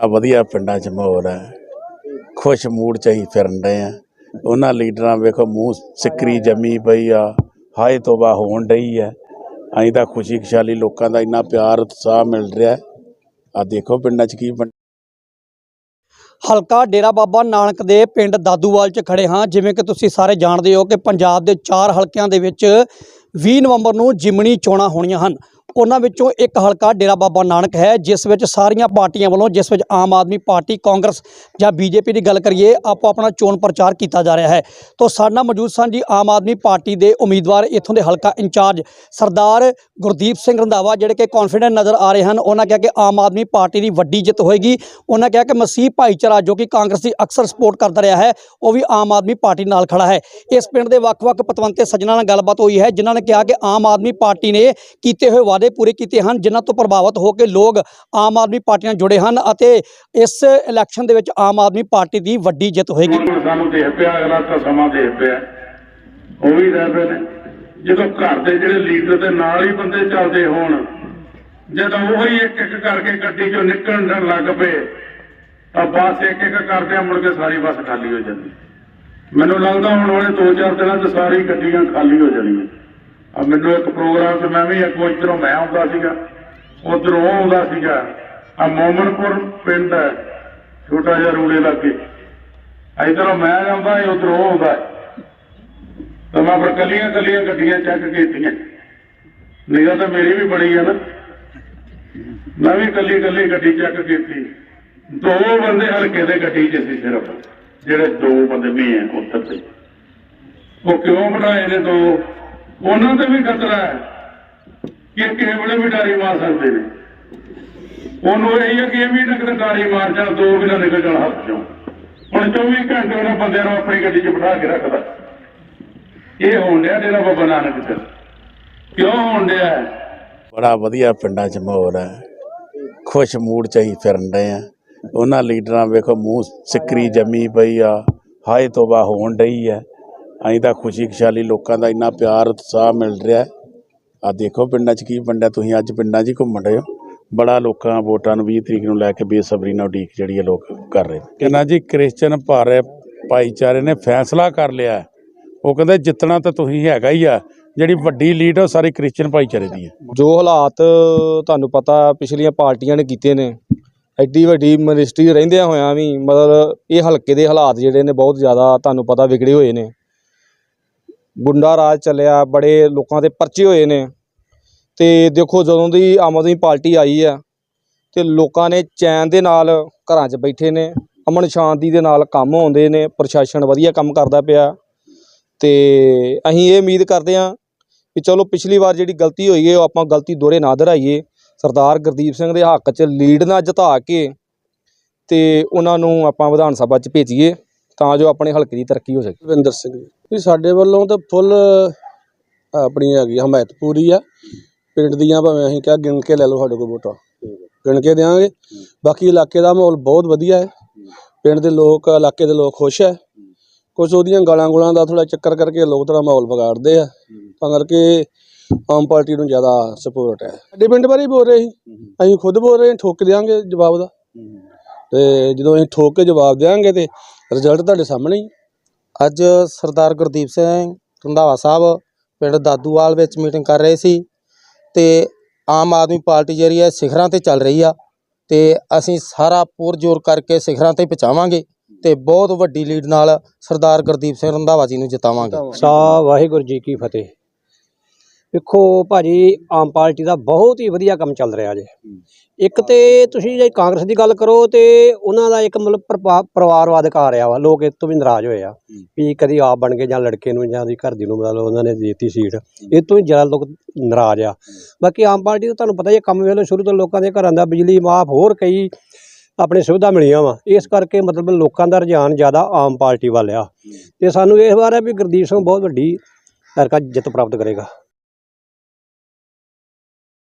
ਆ ਵਧੀਆ ਪਿੰਡਾਂ 'ਚ ਮਾਹੌਲ ਹੈ। ਖੁਸ਼ ਮੂਡ 'ਚ ਹੀ ਫਿਰਨ ਰਹੇ ਆ। ਉਹਨਾਂ ਲੀਡਰਾਂ ਵੇਖੋ, ਮੂੰਹ ਸਿੱਕਰੀ ਜੰਮੀ ਪਈ ਆ। ਹਾਏ ਤੋਬਾ ਹੋਣ ਡਈ ਹੈ ਅਸੀਂ ਤਾਂ ਖੁਸ਼ੀ ਖੁਸ਼ਹਾਲੀ ਲੋਕਾਂ ਦਾ ਇੰਨਾ ਪਿਆਰ, ਉਤਸ਼ਾਹ ਮਿਲ ਰਿਹਾ। ਆ ਦੇਖੋ ਪਿੰਡਾਂ 'ਚ ਕੀ ਬਣ ਹਲਕਾ ਡੇਰਾ ਬਾਬਾ ਨਾਨਕ ਦੇ ਪਿੰਡ ਦਾਦੂਵਾਲ 'ਚ ਖੜੇ ਹਾਂ। ਜਿਵੇਂ ਕਿ ਤੁਸੀਂ ਸਾਰੇ ਜਾਣਦੇ ਹੋ ਕਿ ਪੰਜਾਬ ਦੇ ਚਾਰ ਹਲਕਿਆਂ ਦੇ ਵਿੱਚ 20 ਨਵੰਬਰ ਨੂੰ ਜਿਮਣੀ ਚੋਣਾਂ ਹੋਣੀਆਂ ਹਨ। ਉਹਨਾਂ ਵਿੱਚੋਂ ਇੱਕ ਹਲਕਾ ਡੇਰਾ ਬਾਬਾ ਨਾਨਕ ਹੈ, ਜਿਸ ਵਿੱਚ ਸਾਰੀਆਂ ਪਾਰਟੀਆਂ ਵੱਲੋਂ, ਜਿਸ ਵਿੱਚ ਆਮ ਆਦਮੀ ਪਾਰਟੀ, ਕਾਂਗਰਸ ਜਾਂ ਬੀਜੇਪੀ ਦੀ ਗੱਲ ਕਰੀਏ, ਆਪੋ ਆਪਣਾ ਚੋਣ ਪ੍ਰਚਾਰ ਕੀਤਾ ਜਾ ਰਿਹਾ ਹੈ। ਤੋਂ ਸਾਡੇ ਨਾਲ ਮੌਜੂਦ ਸਨ ਜੀ ਆਮ ਆਦਮੀ ਪਾਰਟੀ ਦੇ ਉਮੀਦਵਾਰ, ਇੱਥੋਂ ਦੇ ਹਲਕਾ ਇੰਚਾਰਜ ਸਰਦਾਰ ਗੁਰਦੀਪ ਸਿੰਘ ਰੰਧਾਵਾ, ਜਿਹੜੇ ਕਿ ਕੌਨਫੀਡੈਂਟ ਨਜ਼ਰ ਆ ਰਹੇ ਹਨ। ਉਹਨਾਂ ਕਿਹਾ ਕਿ ਆਮ ਆਦਮੀ ਪਾਰਟੀ ਦੀ ਵੱਡੀ ਜਿੱਤ ਹੋਏਗੀ। ਉਹਨਾਂ ਕਿਹਾ ਕਿ ਮਸੀਹ ਭਾਈਚਾਰਾ ਜੋ ਕਿ ਕਾਂਗਰਸ ਦੀ ਅਕਸਰ ਸਪੋਰਟ ਕਰਦਾ ਰਿਹਾ ਹੈ, ਉਹ ਵੀ ਆਮ ਆਦਮੀ ਪਾਰਟੀ ਨਾਲ ਖੜਾ ਹੈ। ਇਸ ਪਿੰਡ ਦੇ ਵੱਖ-ਵੱਖ ਪਤਵੰਤੇ ਸੱਜਣਾਂ ਨਾਲ ਗੱਲਬਾਤ ਹੋਈ ਹੈ, ਜਿਨ੍ਹਾਂ ਨੇ ਕਿਹਾ ਕਿ ਆਮ ਆਦਮੀ ਪਾਰਟੀ ਨੇ ਕੀਤੇ ਹੋਏ ਵਾਅਦੇ ਪੂਰੇ ਕੀਤੇ ਹਨ, ਜਿਨ੍ਹਾਂ ਤੋਂ ਪ੍ਰਭਾਵਿਤ ਹੋ ਕੇ ਲੋਕ ਆਮ ਆਦਮੀ ਪਾਰਟੀ ਨਾਲ ਜੁੜੇ ਹਨ ਅਤੇ ਇਸ ਇਲੈਕਸ਼ਨ ਦੇ ਵਿੱਚ ਆਮ ਆਦਮੀ ਪਾਰਟੀ ਦੀ ਵੱਡੀ ਜਿੱਤ ਹੋਏਗੀ। ਸਾਨੂੰ ਦੇਖ ਪਿਆ ਅਗਲਾ ਤਾਂ ਸਮਾਂ ਦੇਖ ਪਿਆ ਉਹ ਵੀ ਰਹਿ ਪਏ ਨੇ। ਜਦੋਂ ਘਰ ਦੇ ਜਿਹੜੇ ਲੀਡਰ ਦੇ ਨਾਲ ਹੀ ਬੰਦੇ ਚੱਲਦੇ ਹੋਣ, ਜਦੋਂ ਉਹ ਹੀ ਇੱਕ ਇੱਕ ਕਰਕੇ ਗੱਡੀ ਚੋਂ ਨਿਕਲਣ ਲੱਗ ਪਏ, ਤਾਂ ਬਸ ਇੱਕ ਇੱਕ ਕਰਦੇ ਮੁੜ ਕੇ ਸਾਰੀ ਬੱਸ ਖਾਲੀ ਹੋ ਜਾਂਦੀ। ਮੈਨੂੰ ਲੱਗਦਾ ਹੁਣ ਵਾਲੇ 2-4 ਦਿਨਾਂ 'ਚ ਸਾਰੀ ਗੱਡੀਆਂ ਖਾਲੀ ਹੋ ਜਾਣੀਆਂ। ਆ ਮੈਨੂੰ ਇੱਕ ਪ੍ਰੋਗਰਾਮ 'ਚ ਮੈਂ ਵੀ ਅੱਗੋਂ ਇੱਧਰੋਂ ਮੈਂ ਆਉਂਦਾ ਸੀਗਾ। ਉਧਰੋਂ ਆਉਂਦਾ ਸੀਗਾ। ਆ ਮੋਮਨਪੁਰ ਪਿੰਡ ਹੈ। ਛੋਟਾ ਜਿਹਾ ਰੂਲੇ ਲੱਗੇ। ਇਧਰੋਂ ਮੈਂ ਜਾਂਦਾ ਉਧਰੋਂ ਆਉਂਦਾ। ਤਾਂ ਮੈਂ ਫਿਰ ਕੱਲੀਆਂ ਕੱਲੀਆਂ ਗੱਡੀਆਂ ਚੈੱਕ ਕੀਤੀਆਂ। ਨਿਗਾਹ ਤਾਂ ਮੇਰੀ ਵੀ ਬੜੀ ਆ ਨਾ। ਮੈਂ ਵੀ ਕੱਲੀ ਕੱਲੀ ਗੱਡੀ ਚੈੱਕ ਕੀਤੀ। ਦੋ ਬੰਦੇ ਹਲਕੇ ਦੇ ਗੱਡੀ 'ਚ ਸੀ ਸਿਰਫ। ਜਿਹੜੇ ਦੋ ਬੰਦੇ ਵੀ ਆ ਉੱਤਰ ਤੇ ਉਹ ਕਿਉਂ ਬਣਾਏ ਨੇ ਦੋ? ਉਹਨਾਂ ਤੇ ਵੀ ਖਤਰਾ ਹੈ ਕਿ ਕਿਸੇ ਵੇਲੇ ਵੀ ਡਾਰੀ ਮਾਰ ਸਕਦੇ ਨੇ। ਉਹਨੂੰ ਇਹ ਹੈ ਕਿ ਇਹ ਵੀ ਨਕਦ ਡਾਰੀ ਮਾਰ ਜਾਣ, ਦੋ ਵੀ ਨਾ ਨਿਕਲ ਜਾਣ ਹੱਥ ਚੋਂ। ਹੁਣ 24 ਘੰਟੇ ਉਹਨਾਂ ਬੰਦਿਆਂ ਨੂੰ ਆਪਣੀ ਗੱਡੀ 'ਚ ਬਿਠਾ ਕੇ ਰੱਖਦਾ। ਇਹ ਹੋਣ ਡਿਆ ਡੇਰਾ ਬਾਬਾ ਨਾਨਕ ਚ ਕਿਉਂ ਹੋਣ ਡਿਆ? ਬੜਾ ਵਧੀਆ ਪਿੰਡਾਂ 'ਚ ਮਾਹੌਲ ਹੈ। ਖੁਸ਼ ਮੂਡ 'ਚ ਹੀ ਫਿਰਨ ਰਹੇ ਆ ਉਹਨਾਂ ਲੀਡਰਾਂ ਵੇਖੋ, ਮੂੰਹ ਸਿੱਕਰੀ ਜੰਮੀ ਪਈ ਆ। ਹਾਏ ਤੋਬਾ ਹੋਣ ਡਈ ਹੈ। ਅਸੀਂ ਤਾਂ ਖੁਸ਼ੀ ਖੁਸ਼ਹਾਲੀ ਲੋਕਾਂ ਦਾ ਇੰਨਾ ਪਿਆਰ ਉਤਸ਼ਾਹ ਮਿਲ ਰਿਹਾ ਆ ਦੇਖੋ ਪਿੰਡਾਂ 'ਚ ਕੀ ਬੰਦਾ ਤੁਸੀਂ ਅੱਜ ਪਿੰਡਾਂ 'ਚ ਹੀ ਘੁੰਮਣ ਰਹੇ ਹੋ। ਬੜਾ ਲੋਕਾਂ ਵੋਟਾਂ ਨੂੰ 20 ਤਰੀਕ ਨੂੰ ਲੈ ਕੇ ਬੇਸਬਰੀ ਨਾਲ ਉਡੀਕ ਜਿਹੜੀ ਹੈ ਲੋਕ ਕਰ ਰਹੇ ਨੇ। ਕਹਿੰਦਾ ਜੀ ਕ੍ਰਿਸਚਨ ਭਾਰੇ ਭਾਈਚਾਰੇ ਨੇ ਫੈਸਲਾ ਕਰ ਲਿਆ। ਉਹ ਕਹਿੰਦੇ ਜਿੱਤਣਾ ਤਾਂ ਤੁਸੀਂ ਹੈਗਾ ਹੀ ਆ ਜਿਹੜੀ ਵੱਡੀ ਲੀਡ ਉਹ ਸਾਰੀ ਕ੍ਰਿਸਚਨ ਭਾਈਚਾਰੇ ਦੀ ਹੈ। ਜੋ ਹਾਲਾਤ ਤੁਹਾਨੂੰ ਪਤਾ ਪਿਛਲੀਆਂ ਪਾਰਟੀਆਂ ਨੇ ਕੀਤੇ ਨੇ ਐਡੀ ਵੱਡੀ ਮਿਨਿਸਟਰੀ ਰਹਿੰਦਿਆਂ ਹੋਇਆਂ ਵੀ ਮਤਲਬ ਇਹ ਹਲਕੇ ਦੇ ਹਾਲਾਤ ਜਿਹੜੇ ਨੇ ਬਹੁਤ ਜ਼ਿਆਦਾ ਤੁਹਾਨੂੰ ਪਤਾ ਵਿਗੜੇ ਹੋਏ ਨੇ। ਗੁੰਡਾ ਰਾਜ ਚੱਲਿਆ, ਬੜੇ ਲੋਕਾਂ ਦੇ ਪਰਚੇ ਹੋਏ ਨੇ। ਤੇ ਦੇਖੋ ਜਦੋਂ ਦੀ ਆਮ ਆਦਮੀ ਪਾਰਟੀ ਆਈ ਆ ਤੇ ਲੋਕਾਂ ਨੇ ਚੈਨ ਦੇ ਨਾਲ ਘਰਾਂ 'ਚ ਬੈਠੇ ਨੇ, ਅਮਨ ਸ਼ਾਂਤੀ ਦੇ ਨਾਲ ਕੰਮ ਹੁੰਦੇ ਨੇ, ਪ੍ਰਸ਼ਾਸਨ ਵਧੀਆ ਕੰਮ ਕਰਦਾ ਪਿਆ। ਤੇ ਅਸੀਂ ਇਹ ਉਮੀਦ ਕਰਦੇ ਹਾਂ ਵੀ ਚਲੋ ਪਿਛਲੀ ਵਾਰ ਜਿਹੜੀ ਗਲਤੀ ਹੋਈ ਹੈ, ਉਹ ਆਪਾਂ ਗਲਤੀ ਦੋਹਰੇ ਨਾ ਦੁਹਰਾਈਏ। ਸਰਦਾਰ ਗੁਰਦੀਪ ਸਿੰਘ ਦੇ ਹੱਕ 'ਚ ਲੀਡ ਨਾ ਜਿਤਾ ਕੇ ਤੇ ਉਹਨਾਂ ਨੂੰ ਆਪਾਂ ਵਿਧਾਨ ਸਭਾ 'ਚ ਭੇਜੀਏ। ਤਾਂ ਜੋ ਆਪਣੇ ਹਲਕੇ ਦੀ ਤਰੱਕੀ ਹੋ ਸਕੇ। ਰਵਿੰਦਰ ਸਿੰਘ ਜੀ, ਵੀ ਸਾਡੇ ਵੱਲੋਂ ਤਾਂ ਫੁੱਲ ਆਪਣੀ ਹੈਗੀ ਹਮਾਇਤ ਪੂਰੀ ਆ। ਪਿੰਡ ਦੀਆਂ ਭਾਵੇਂ ਅਸੀਂ ਕਿਹਾ ਗਿਣ ਕੇ ਲੈ ਲਓ ਸਾਡੇ ਕੋਲ ਵੋਟਾਂ। ਗਿਣ ਕੇ ਦੇਵਾਂਗੇ ਬਾਕੀ ਇਲਾਕੇ ਦਾ ਮਾਹੌਲ ਬਹੁਤ ਵਧੀਆ ਹੈ। ਪਿੰਡ ਦੇ ਲੋਕ, ਇਲਾਕੇ ਦੇ ਲੋਕ ਖੁਸ਼ ਹੈ। ਕੁਝ ਉਹਦੀਆਂ ਗਾਲਾਂ ਗੁਲਾਂ ਦਾ ਥੋੜਾ ਚੱਕਰ ਕਰਕੇ ਲੋਕ ਥੋੜਾ ਮਾਹੌਲ ਵਿਗਾੜਦੇ ਆ। ਤਾਂ ਕਰਕੇ ਆਮ ਪਾਰਟੀ ਨੂੰ ਜ਼ਿਆਦਾ ਸਪੋਰਟ ਹੈ। ਸਾਡੇ ਪਿੰਡ ਬਾਰੇ ਬੋਲ ਰਹੇ ਸੀ। ਅਸੀਂ ਖੁਦ ਬੋਲ ਰਹੇ ਠੋਕ ਦਿਆਂਗੇ ਜਵਾਬ ਦਾ। ਤੇ ਜਦੋਂ ਅਸੀਂ ਠੋਕ ਕੇ ਜਵਾਬ ਦਿਆਂਗੇ ਤੇ ਰਿਜ਼ਲਟ ਤੁਹਾਡੇ ਸਾਹਮਣੇ ਅੱਜ ਸਰਦਾਰ ਗੁਰਦੀਪ ਸਿੰਘ ਰੰਧਾਵਾ ਸਾਹਿਬ ਪਿੰਡ ਦਾਦੂਵਾਲ ਵਿੱਚ ਮੀਟਿੰਗ ਕਰ ਰਹੇ ਸੀ ਤੇ ਆਮ ਆਦਮੀ ਪਾਰਟੀ ਜਿਹੜੀ ਹੈ ਸਿਖਰਾਂ ਤੇ ਚੱਲ ਰਹੀ ਆ ਤੇ ਅਸੀਂ ਸਾਰਾ ਪੁਰਜੋਰ ਕਰਕੇ ਸਿਖਰਾਂ ਤੇ ਪਹੁੰਚਾਵਾਂਗੇ ਤੇ ਬਹੁਤ ਵੱਡੀ ਲੀਡ ਨਾਲ ਸਰਦਾਰ ਗੁਰਦੀਪ ਸਿੰਘ ਰੰਧਾਵਾ ਜੀ ਨੂੰ ਜਿਤਾਵਾਂਗੇ। ਸਾ ਵਾਹਿਗੁਰੂ ਜੀ ਕੀ ਫਤਿਹ। ਵੇਖੋ ਭਾਜੀ ਆਮ ਪਾਰਟੀ ਦਾ ਬਹੁਤ ਹੀ ਵਧੀਆ ਕੰਮ ਚੱਲ ਰਿਹਾ ਜੇ। ਇੱਕ ਤੇ ਤੁਸੀਂ ਜੇ ਕਾਂਗਰਸ ਦੀ ਗੱਲ ਕਰੋ ਤੇ ਉਹਨਾਂ ਦਾ ਇੱਕ ਮਤਲਬ ਪਰਿਵਾ- ਪਰਿਵਾਰਵਾਦਕ ਆ ਰਿਹਾ ਵਾ ਲੋਕ ਇਹ ਤੋਂ ਵੀ ਨਾਰਾਜ਼ ਹੋਏ ਆ ਵੀ ਕਦੀ ਆਪ ਬਣ ਗਏ ਜਾਂ ਲੜਕੇ ਨੂੰ ਜਾਂ ਦੀ ਘਰ ਦੀ ਨੂੰ ਮਤਲਬ ਉਹਨਾਂ ਨੇ ਦਿੱਤੀ ਸੀਟ। ਇਹ ਤੋਂ ਹੀ ਜ਼ਿਆਦਾ ਲੋਕ ਨਾਰਾਜ਼ ਆ। ਬਾਕੀ ਆਮ ਪਾਰਟੀ ਦਾ ਤੁਹਾਨੂੰ ਪਤਾ ਹੈ ਕੰਮ ਵੇਲੇ ਸ਼ੁਰੂ ਤੋਂ ਲੋਕਾਂ ਦੇ ਘਰਾਂ ਦਾ ਬਿਜਲੀ ਮਾਫ ਹੋਰ ਕਈ ਆਪਣੇ ਸੁਵਿਧਾ ਮਿਲੀਆਂ ਵਾ। ਇਸ ਕਰਕੇ ਮਤਲਬ ਲੋਕਾਂ ਦਾ ਰੁਝਾਨ ਜ਼ਿਆਦਾ ਆਮ ਪਾਰਟੀ ਵੱਲ ਆ। ਤੇ ਸਾਨੂੰ ਇਸ ਵਾਰ ਹੈ ਵੀ ਗੁਰਦੀਪ ਸਿੰਘ ਬਹੁਤ ਵੱਡੀ ਸਰਕਾਰ ਜਿੱਤ ਪ੍ਰਾਪਤ ਕਰੇਗਾ।